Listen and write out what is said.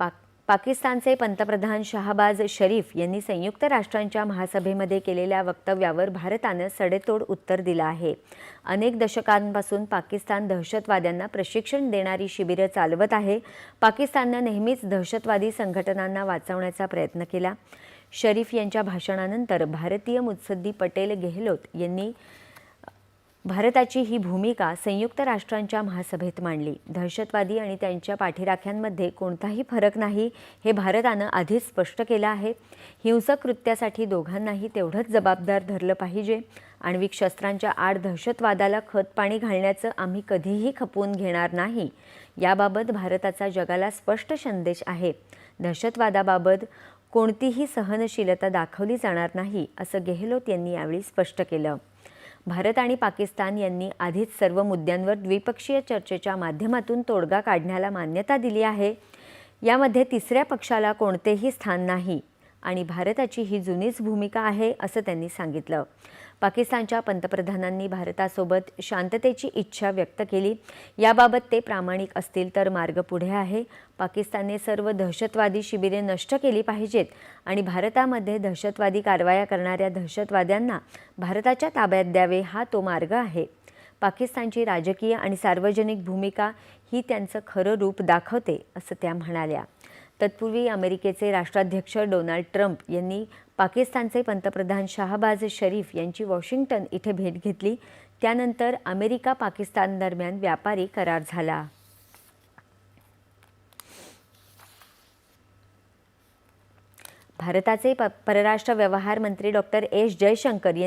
पाक पाकिस्तानचे पंतप्रधान शहाबाज शरीफ यांनी संयुक्त राष्ट्रांच्या महासभेमध्ये केलेल्या वक्तव्यावर भारतानं सडेतोड उत्तर दिलं आहे. अनेक दशकांपासून पाकिस्तान दहशतवाद्यांना प्रशिक्षण देणारी शिबिरं चालवत आहे. पाकिस्ताननं नेहमीच दहशतवादी संघटनांना वाचवण्याचा प्रयत्न केला. शरीफ यांच्या भाषणानंतर भारतीय मुत्सद्दी पटेल गेहलोत यांनी भारताची ही भूमिका संयुक्त राष्ट्रांच्या महासभेत मांडली. दहशतवादी आणि त्यांच्या पाठीराख्यांमध्ये कोणताही फरक नाही हे भारतानं आधीच स्पष्ट केलं आहे. हिंसक कृत्यासाठी दोघांनाही तेवढंच जबाबदार धरलं पाहिजे आण्विक शस्त्रांच्या आड दहशतवादाला खतपाणी घालण्याचं आम्ही कधीही खपवून घेणार नाही. याबाबत भारताचा जगाला स्पष्ट संदेश आहे. दहशतवादाबाबत कोणतीही सहनशीलता दाखवली जाणार नाही असं गेहलोत यांनी यावेळी स्पष्ट केलं. भारत आणि पाकिस्तान यांनी आधीच सर्व मुद्द्यांवर द्विपक्षीय चर्चेच्या माध्यमातून तोडगा काढण्याला मान्यता दिली आहे. यामध्ये तिसऱ्या पक्षाला कोणतेही स्थान नाही. आणि भारताची ही जुनीच भूमिका आहे असं त्यांनी सांगितलं. पाकिस्तानच्या पंतप्रधानांनी भारतासोबत शांततेची इच्छा व्यक्त केली. याबाबत ते प्रामाणिक असतील तर मार्ग पुढे आहे. पाकिस्तानने सर्व दहशतवादी शिबिरे नष्ट केली पाहिजेत आणि भारतामध्ये दहशतवादी कारवाया करणाऱ्या दहशतवाद्यांना भारताच्या ताब्यात द्यावे हा तो मार्ग आहे. पाकिस्तानची राजकीय आणि सार्वजनिक भूमिका ही त्यांचं खरं रूप दाखवते असं त्या म्हणाल्या. तत्पूर्वी अमेरिकेचे राष्ट्राध्यक्ष डोनाल्ड ट्रम्प यांनी पाकिस्तानचे पंतप्रधान शाहबाज शरीफ यांची वॉशिंग्टन इथे भेट घेतली. त्यानंतर अमेरिका पाकिस्तान दरम्यान व्यापारी करार झाला. भारताचे परराष्ट्र व्यवहार मंत्री डॉक्टर एस जयशंकर यांनी